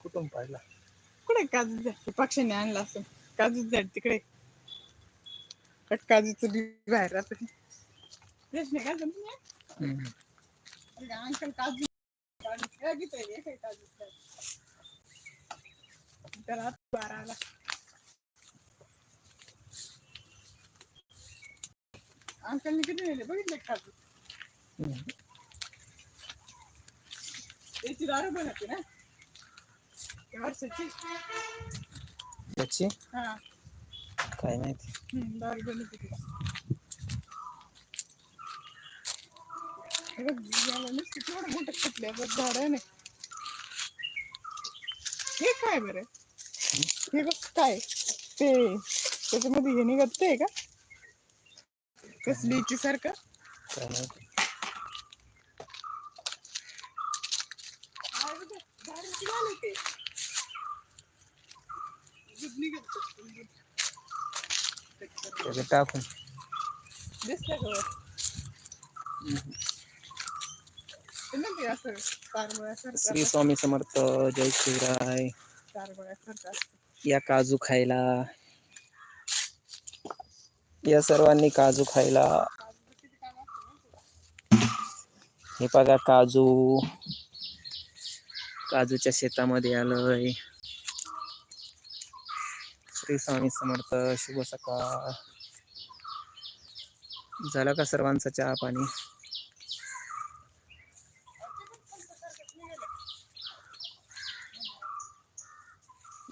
कुठून पाहिला? कुठे काजू झाड? पक्षाने आणला असं काजू झाड तिकडे. कट काजूचं बी बाहेर राहत हम्म. आहे? अंकल काजू काजू. त्याला आता बारा आला अंकलने किती नेले? बघितले काजू. त्याची दारू बनवते ना? त्याची हा. काय माहिती. हे आहे हे काय बरं? हे बघ काय? ते त्याच्यामध्ये हे निघत ते का कसलीची सारखं काय माहिती आहे बघ, झाडाची लाल आहे ते. दूध निघत ते, दूध. टाकून. तारगोळ्यासारखं श्री स्वामी समर्थ जय शिवराय. या काजू खायला. या सर्वांनी काजू खायला. हे बघा काजू. काजूच्या शेतामध्ये आलोय. श्री स्वामी समर्थ शुभ सकाळ. झाला का सर्वांचा चहा पाणी?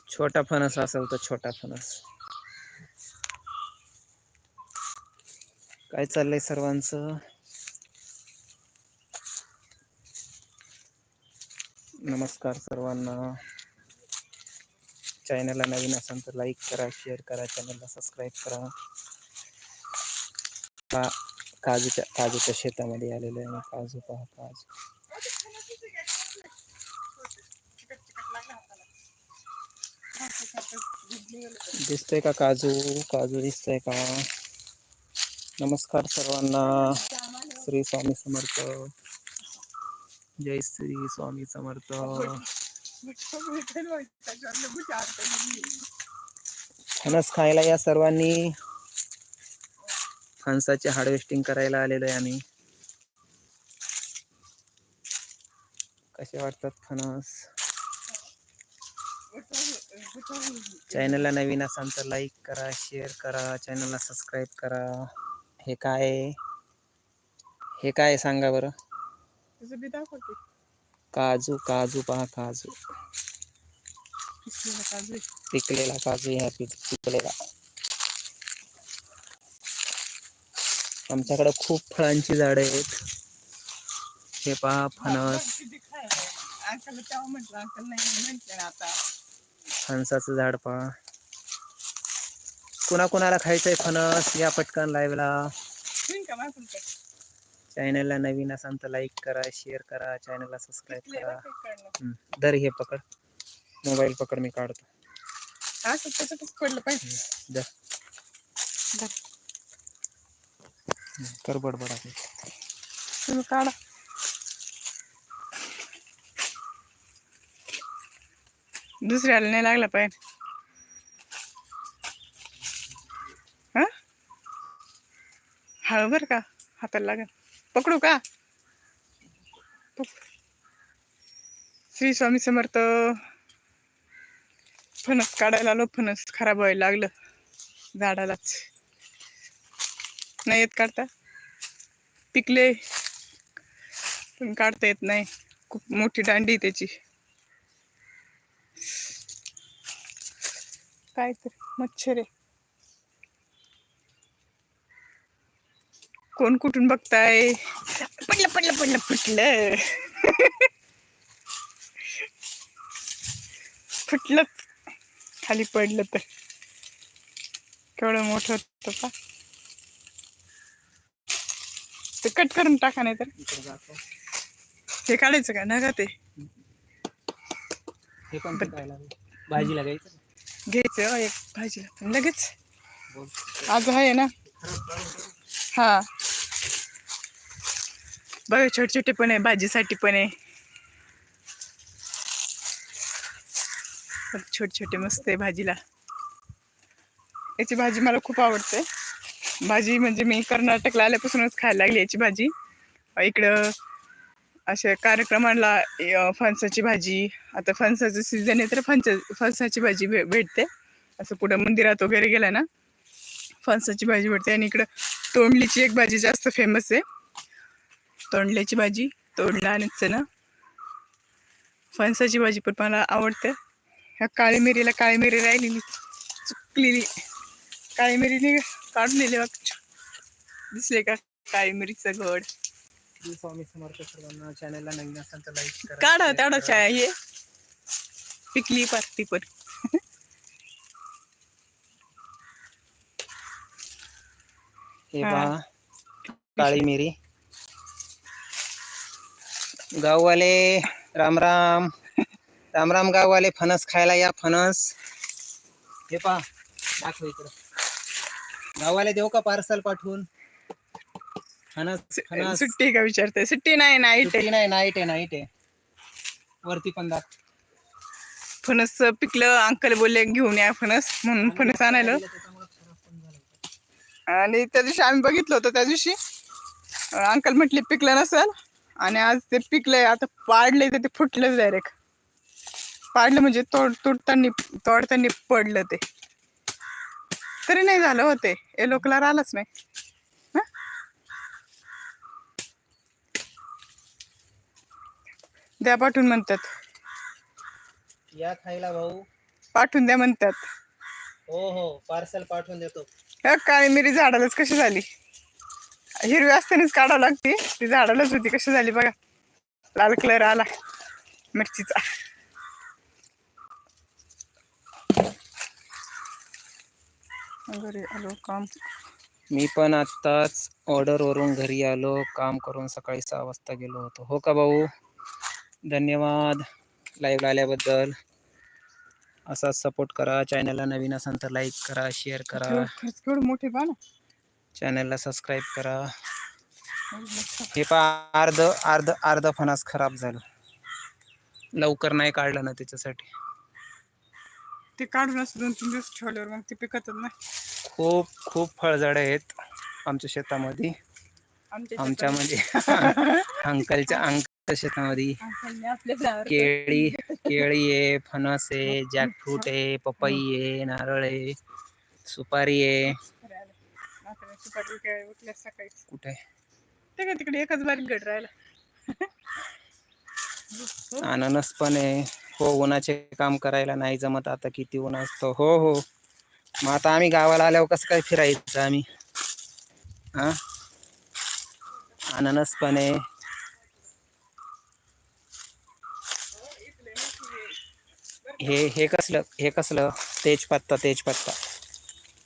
छोटा फणस असेल तर छोटा फणस. काय चाललंय सर्वांचं? नमस्कार सर्वांना. चॅनलला नवीन असाल तर लाईक करा शेअर करा चॅनलला सबस्क्राईब करा. का, काजूच्या काजूच्या शेतामध्ये आलेलो आहे काजू पहा, काजू. दिसतंय का काजू? काजू दिसतंय का? नमस्कार सर्वांना. श्री स्वामी समर्थ. जय श्री स्वामी समर्थ. फणस खायला या सर्वांनी. फणसाचे हार्वेस्टिंग करायला आलेलो आहे आम्ही. कसे वाटतात फणस? चॅनलला नवीन असाल तर लाईक करा शेअर करा चॅनलला सबस्क्राईब करा. हे काय? हे काय सांगा बरं? काजू काजू पहा काजू. पिकलेला काजू ह्या पिक पिकलेला. आमच्याकडे खूप फळांची झाडं आहेत. हे पहा फणस. फणसाचं झाड पहा. कुणा कुणाला खायचंय फणस या पटकन लाईव्हला चॅनलला नवीन असाल तर लाईक करा शेअर करा चॅनलला सबस्क्राईब करा. धर हे पकड. मोबाईल पकड मी काढतो. पडलं पाहिजे. कर बडबड तुम्ही काढा. दुसऱ्याला नाही लागला पाहिजे हा? हळू बर का हाताला लागेल. पकडू का? पक- श्री स्वामी समर्थ. फणस काढायला आलो फणस खराब व्हायला लागलं. झाडालाच. नाही येत काढता. पिकले. पण काढता येत नाही. खूप मोठी दांडी आहे त्याची. काय तर मच्छर आहे. कोण कुठून बघताय? पडलं पडलं पडलं फुटलं. फुटलं खाली पडलं तर. केवढं मोठं होतं का ते कट करून टाका नाही तर. हे काढायचं का? नका ते. हे पण लागेल भाजीला घ्यायचं? एक भाजीला. पण लगेच. आज आहे ना? हा. बघा छोटे छोटे पण आहे भाजीसाठी पण आहे. छोटे छोटे मस्त आहे भाजीला. याची भाजी मला खूप आवडते. भाजी म्हणजे मी कर्नाटकला आल्यापासूनच खायला लागली याची भाजी. इकडं अशा कार्यक्रमाला फणसाची भाजी आता फणसाचं सीझन आहे तर फणसा फणसाची भाजी भे भेटते. असं पुढं मंदिरात वगैरे गेलं ना फणसाची भाजी भेटते. आणि इकडं तोंडलीची एक भाजी जास्त फेमस आहे. तोंडल्याची भाजी तोंडला आणि चणा. फणसाची भाजी पण मला आवडते. ह्या काळी मिरीला काळी मिरी राहिलेली चुकलेली. काळी मिरीने काढून बघ. दिसले का काळी मिरीचं घड स्वामी समर्थ सर्वांना चॅनलला नवीन असाल तर लाईक करा काढा तेवढा. चाय हे पिकली पार ती पण. हे हा. पहा काळी मिरी. गाववाले राम राम. राम राम गाववाले फणस खायला या फणस. हे पहा दाखव इकडं. गाववाले देऊ का पार्सल पाठवून? सुट्टी आहे का विचारते सुट्टी नाही नाईट सुट्टी नाही नाईट आहे नाईट आहे. वरती पण दाख. फणस पिकलं अंकल बोलले घेऊन या फणस म्हणून फणस आणायला. आणि त्या दिवशी आम्ही बघितलं होतं त्या दिवशी. अंकल म्हटले पिकलं नसेल. आणि आज ते पिकलंय आता पाडले तर ते फुटलं डायरेक्ट पाडलं म्हणजे तोड तुटताना तोडताना पडलं ते. तरी नाही झालं होते. येलो कलर आलाच नाही? द्या पाठवून म्हणतात. या खायला भाऊ. पाठवून द्या म्हणतात. हो हो. पार्सल पाठवून देतो. काळी मिरी झाडालाच कशी झाली? हिरवी असतानाच काढावं लागते. ती झाडालाच होती. कशी झाली बघा. लाल कलर आला. मिरचीचा. घरी आलो काम. मी पण आत्ताच ऑर्डरवरून घरी आलो काम करून सकाळी सहा वाजता गेलो होतो. हो का भाऊ? धन्यवाद लाईव्ह आल्याबद्दल. असाच सपोर्ट करा चॅनलला नवीन असाल तर लाईक करा शेअर करा. मोठे पहा चॅनलला सबस्क्राईब करा. हे पहा अर्ध अर्ध अर्ध फणस खराब झालं. लवकर नाही काढलं ना त्याच्यासाठी. ते काढून असं दोन तीन दिवस ठेवल्यावर मग ते पिकतच नाही खूप खूप फळझाडं आहेत आमच्या शेतामध्ये. आमच्या आमच्या म्हणजे अंकलच्या अंकलच्या शेतामध्ये. शेतामध्ये आपल्या झाडावर केळी केळी आहे फणस आहे जॅकफ्रूट आहे पपई आहे नारळ आहे सुपारी आहे. सकाळी कुठे? ते काय तिकडे एकच बारीक गट राहिला. अननस पण आहे. हो उन्हाचे काम करायला नाही जमत आता किती ऊन असतं. हो हो. मग आता आम्ही गावाला आल्यावर कसं काय फिरायचं आम्ही? हा? अननस पण आहे. हे हे कसलं हे कसलं? तेजपत्ता तेजपत्ता.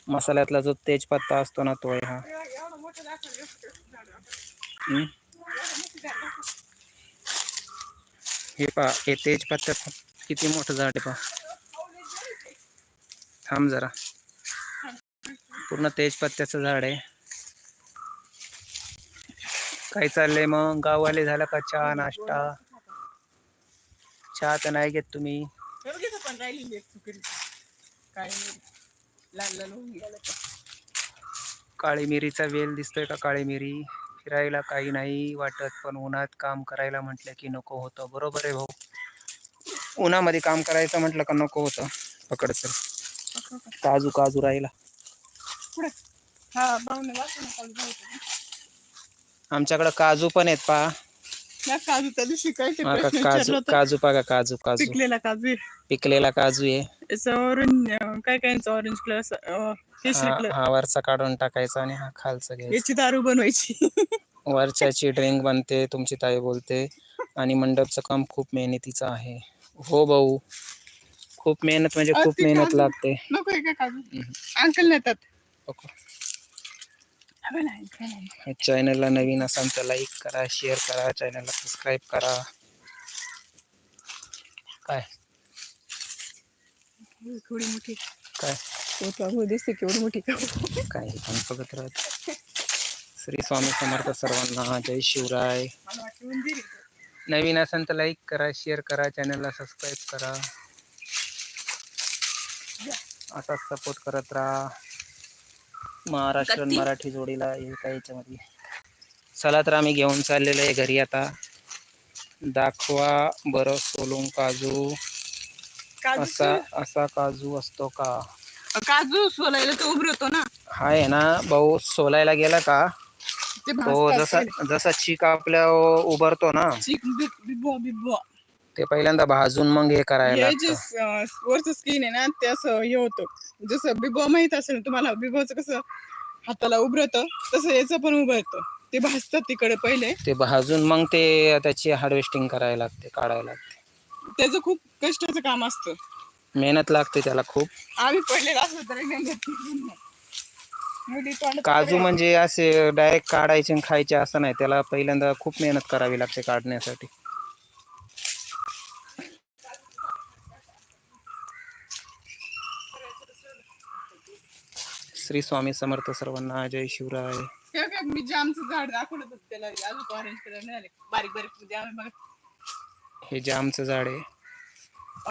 मसाल्यातला जो तेजपत्ता असतो ना तो आहे हा हे पहा हे तेजपत्त्याचं किती मोठं झाड आहे पहा. थांब जरा. पूर्ण तेजपत्त्याचं झाड आहे. काय चाललंय मग? गाववाले झाला का चहा नाश्ता? चहा तर नाही घेत तुम्ही. काळी मिरीचा वेल दिसतोय का काळी मिरी? फिरायला काही नाही वाटत पण उन्हात काम करायला म्हटलं की नको होतं. बरोबर आहे भाऊ. उन्हामध्ये काम करायचं म्हटलं का नको होतं? पकड सर? काजू काजू राहिला. आमच्याकडे काजू पण आहेत पा या काजू दिवशी काय ते हा का प्रश्न विचारला काजू होता. काजू बघा काजू काजू. पिकलेला काजू आहे. पिकलेला काजू आहे. याचं ऑरेंज काय काय ऑरेंज कलर केशरी हा कलर हा वरचा काढून टाकायचा आणि हा खालचा घ्यायचा. याची दारू बनवायची. वरच्याची ड्रिंक बनते तुमची ताई बोलते. आणि मंडपचं काम खूप मेहनतीचं आहे. हो भाऊ. खूप मेहनत म्हणजे खूप मेहनत काजू- लागते. नको आहे का काजू अंकल नेतात. ओके. चॅनलला नवीन असाल तर लाईक करा शेअर करा चॅनलला सबस्क्राईब करा. काय? थोडी मोठी. काय? दिसते केवढी मोठी. काय पण बघत राहत? श्री स्वामी समर्थ सर्वांना जय शिवराय. नवीन असेल तर लाईक करा शेअर करा चॅनलला सबस्क्राईब करा. असाच सपोर्ट करत राहा. महाराष्ट्र. मराठी जोडीला हे काय याच्यामध्ये? चला तर आम्ही घेऊन चाललेलो आहे घरी आता. दाखवा बरं सोलून काजू. असा असा काजू असतो का? काजू सोलायला तो उभरतो ना. हा आहे ना भाऊ सोलायला गेला का? ते भाजतात जसा. जसा चीक आपल्या उभरतो ना. चिक बिब- बिबो बिबो ते पहिल्यांदा भाजून मग हे करायला हे जे लागतं. वरचं स्किन आहे ना ते असं हे होतं. जसं बिबो माहीत असेल ना तुम्हाला बिबोचं कसं हाताला उभरतं तसं याचं पण उभरतं. ते भाजतात तिकडे पहिले. ते भाजून मग ते त्याची हार्वेस्टिंग करायला लागते काढायला लागते. त्याचं खूप कष्टाचं काम असतं. मेहनत लागते त्याला खूप. आम्ही पहिले असलो तर एकदम. मुली काजू. म्हणजे असे डायरेक्ट काढायचे आणि खायचे असं नाही. त्याला पहिल्यांदा खूप मेहनत करावी लागते काढण्यासाठी. श्री स्वामी समर्थ सर्वांना जय शिवराय. मी जामचं झाड दाखवलं होतं त्याला. अजून ऑरेंज कलर नाही आले. बारीक बारीक जाम बघा. हे जामचं झाड आहे.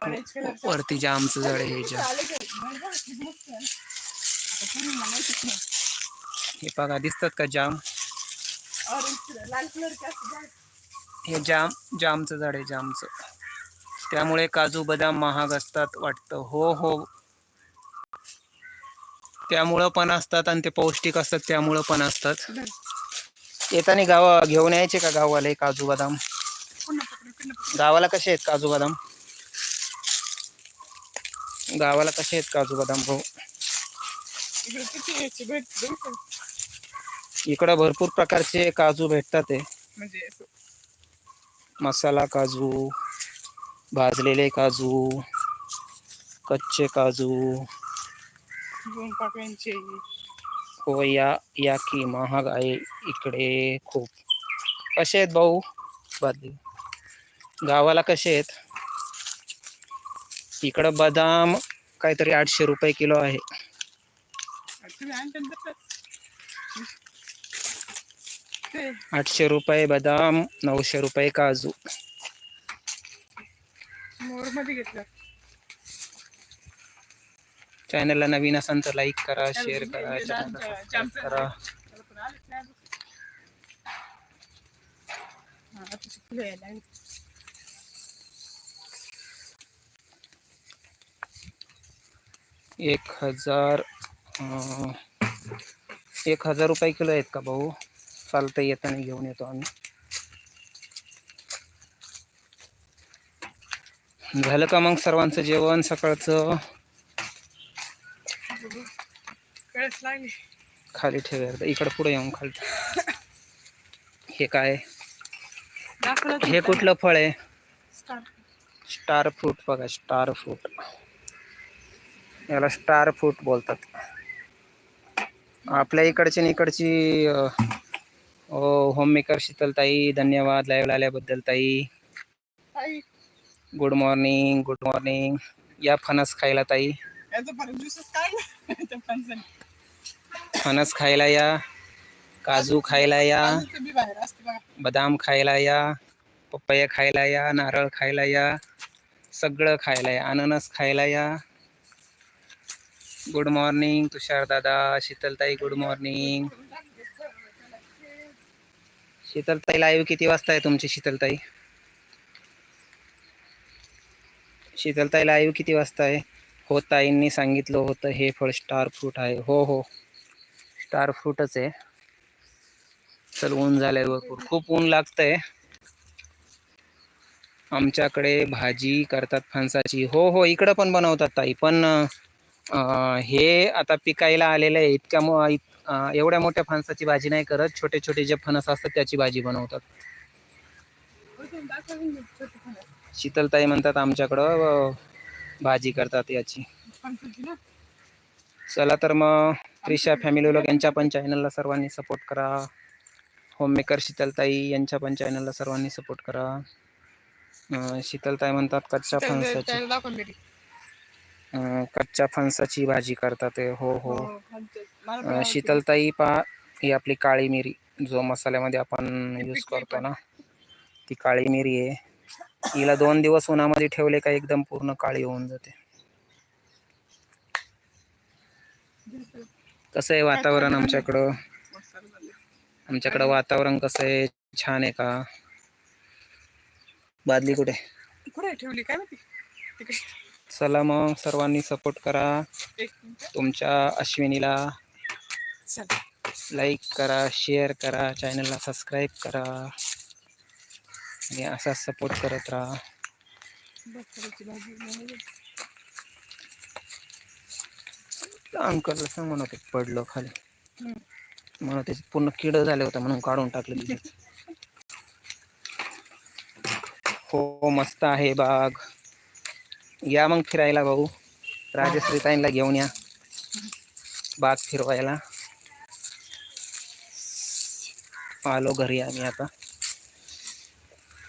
ऑरेंज कलर वरती जामचं झाड आहे हे जाम. आले घरी. बरं बरं, किती मस्त आहे. आता पूर्ण माहितीच नाही. हे बघा दिसतात का जाम? ऑरेंज कलर लाल कलर असं झाड. हे जाम जामचं झाड आहे जामचं. त्यामुळे काजू बदाम महाग असतात वाटतं. हो हो. त्यामुळं पण असतात आणि ते पौष्टिक असतात त्यामुळं पण असतात. येताना गावा घेऊन यायचे का गावाला काजू बदाम. गावाला कसे आहेत काजू बदाम? गावाला कसे आहेत काजू बदाम भाऊ? इकडे भरपूर प्रकारचे काजू भेटतात ते म्हणजे मसाला काजू भाजलेले काजू कच्चे काजू दोन पाकळ्यांचे हो या या की महाग आहे इकडे खूप. कसे आहेत भाऊ? बादली. गावाला कसे आहेत? इकडं बदाम काहीतरी आठशे रुपये किलो आहे. आठशे रुपये बदाम नऊशे रुपये काजू. मोरमध्ये घेतलं. चॅनलला नवीन असाल तर लाईक करा शेअर करा करा. एक हजार एक हजार रुपये किलो आहेत का भाऊ? चालतं येताना घेऊन येतो आम्ही. झालं का मग सर्वांचं जेवण सकाळचं कळस लागली खाली ठेवायला इकडं पुढे येऊन खाली हे काय? हे कुठलं फळ आहे? स्टार फ्रूट बघा स्टार फ्रूट याला स्टार फ्रूट बोलतात. आपल्या इकडची इकडची होम मेकर शीतलताई धन्यवाद. लाईव्ह आल्याबद्दल ताई. गुड मॉर्निंग गुड मॉर्निंग या फणस खायला ताई. फणस खायला या काजू खायला या बदाम खायला या पपया खायला या नारळ खायला या सगळं खायला या अननस खायला या. गुड मॉर्निंग तुषार दादा शीतलताई गुड मॉर्निंग शीतलताई लाईव्ह किती वाजता आहे तुमची शीतलताई? शीतलताई लाईव्ह किती वाजता आहे? हो ताईंनी सांगितलं होतं हे फळ स्टार फ्रूट आहे. हो हो. स्टार फ्रूटच आहे. चल ऊन झालंय भरपूर. खूप ऊन लागतंय. आमच्याकडे भाजी करतात फणसाची. हो हो इकडं पण बनवतात ताई. पण हे आता पिकायला आलेलं आहे. इतक्या मो एवढ्या मोठ्या फणसाची भाजी नाही करत. छोटे छोटे जे फणस असतात त्याची भाजी बनवतात. शीतलताई म्हणतात आमच्याकडं भाजी करतात याची. चला तर मग त्रिशा फॅमिली लोक यांच्या पण चॅनलला सर्वांनी सपोर्ट करा. होममेकर शीतलताई यांच्या पण चॅनलला सर्वांनी सपोर्ट करा. शीतलताई म्हणतात कच्च्या फणसाची कच्च्या फणसाची भाजी करतात ते. हो हो. हो. शीतलताई पा ही आपली काळी मिरी. जो मसाल्यामध्ये आपण यूज करतो ना ती काळी मिरी आहे. हिला दोन दिवस उन्हामध्ये ठेवले का एकदम पूर्ण काळी होऊन जाते. कसं आहे वातावरण आमच्याकडं. आमच्याकडं वातावरण कसं आहे? छान आहे का? बादली कुठे? कुठे ठेवली काय माहिती? चला मग सर्वांनी सपोर्ट करा. तुमच्या अश्विनीला लाईक करा शेअर करा चॅनलला सबस्क्राईब करा. आणि असा सपोर्ट करत राहा. अंकलला सांग म्हणा ते पडलं खाली. म्हणून त्याचे पूर्ण किड झाले होते म्हणून काढून टाकलं तिथे. हो मस्त आहे बाग. या मग फिरायला भाऊ. राजश्रीताईंना घेऊन या. बाग फिरवायला. आलो घरी आम्ही आता.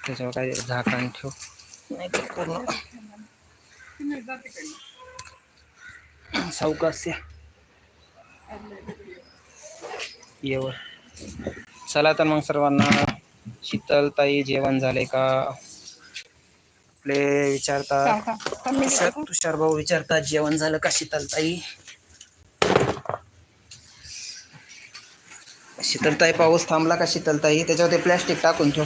त्याच्यावर काय झाकण ठेव. नाही तर पूर्ण. सावकाश येवर. चला तर मग सर्वांना. शीतलताई जेवण झाले का? आपले विचारता. तुषार भाऊ विचारतात जेवण झालं का शीतलताई शीतलताई पाऊस थांबला का शीतलताई त्याच्यावर ते प्लॅस्टिक टाकून ठेव.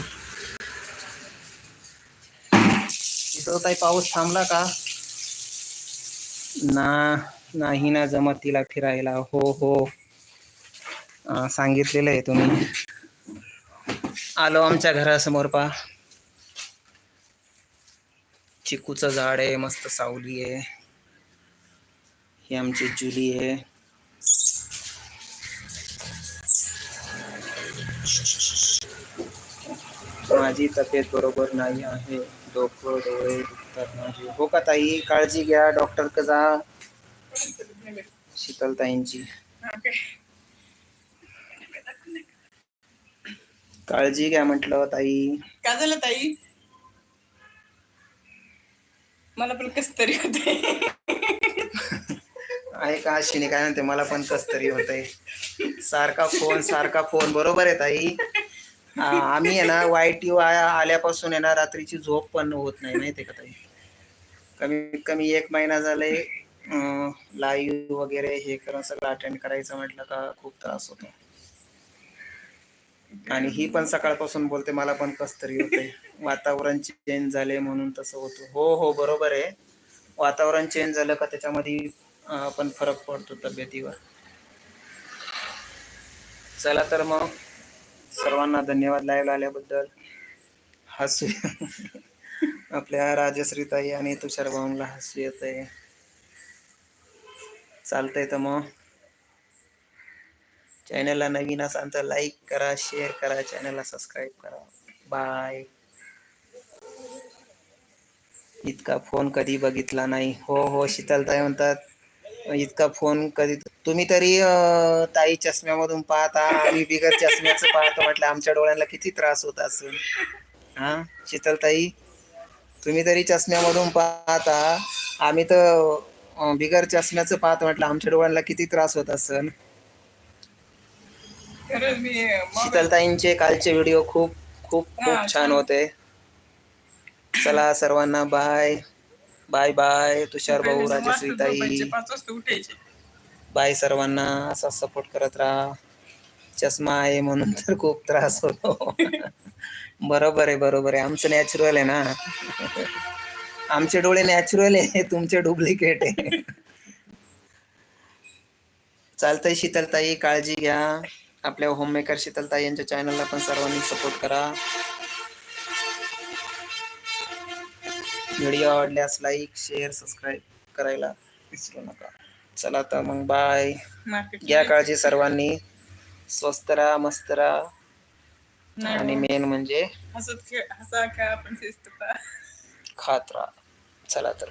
शीतलताई पाऊस थांबला का? ना नाही ना जमत तिला फिरायला. हो हो. सांगितलेलं आहे तुम्ही. आलो आमच्या घरासमोर पा चिकूचं झाड आहे मस्त सावली आहे. ही आमची जुली आहे. माझी तब्येत बरोबर नाही आहे. डोकं डोळे दुखतात माझे. हो का ताई? काळजी घ्या. डॉक्टर जा. शीतलताईंची. काळजी घ्या म्हटलं ताई. काय झालं ताई? मला पण कस तरी होते आहे का? अश्विनी काय म्हणते? मला पण कस तरी होतंय. सारखा फोन सारखा फोन. बरोबर आहे ताई. आम्ही आहे ना वाईट आल्यापासून आहे ना रात्रीची झोप पण होत नाही माहिती का ताई? कमीत कमी एक महिना झाले लाईव्ह वगैरे हे करून सगळं अटेंड करायचं म्हटलं का खूप त्रास होतो. आणि ही पण सकाळपासून बोलते मला पण कस तरी होते वातावरण चेंज झाले म्हणून तसं होतं. हो हो बरोबर आहे. वातावरण चेंज झालं का त्याच्यामध्ये पण फरक पडतो तब्येतीवर. चला तर मग. सर्वांना धन्यवाद लाईव्ह आल्याबद्दल. हसू आपल्या राजश्रीताई आणि तुषार भाऊंला हसू येत आहे. चालतंय तर मग. चॅनलला नवीन असाल तर लाईक करा शेअर करा चॅनलला सबस्क्राईब करा. बाय. इतका फोन कधी बघितला नाही. हो हो शीतलताई म्हणतात इतका फोन कधी तुम्ही तरी ताई चष्म्यामधून पाहता आम्ही बिगर चष्म्याचं पाहतो म्हटलं आमच्या डोळ्यांना किती त्रास होत असेल. हा शीतलताई तुम्ही तरी चष्म्यामधून पाहता आम्ही तर बिगर चष्म्याचं पाहतो म्हटलं आमच्या डोळ्यांना किती त्रास होत असेल. mobile- शीतलताईंचे कालचे व्हिडिओ खूप खूप खूप छान. होते. चला सर्वांना बाय. बाय बाय तुषार भाऊ राजश्रीताई बाय सर्वांना असा सपोर्ट करत राहा. चष्मा आहे म्हणून तर खूप त्रास होतो. बरोबर आहे बरोबर आहे. आमचं नॅचरल आहे ना. आमचे डोळे नॅचरल आहे तुमचे डुप्लिकेट आहे. चालतंय शीतलताई काळजी घ्या. आपल्या होममेकर शीतलताई यांच्या चॅनलला पण सर्वांनी सपोर्ट करा. व्हिडिओ आवडल्यास लाईक शेअर सबस्क्राईब करायला विसरू नका. चला तर मग बाय घ्या काळजी सर्वांनी. स्वस्त राहा मस्त राहा. आणि मेन म्हणजे खात राहा. चला तर.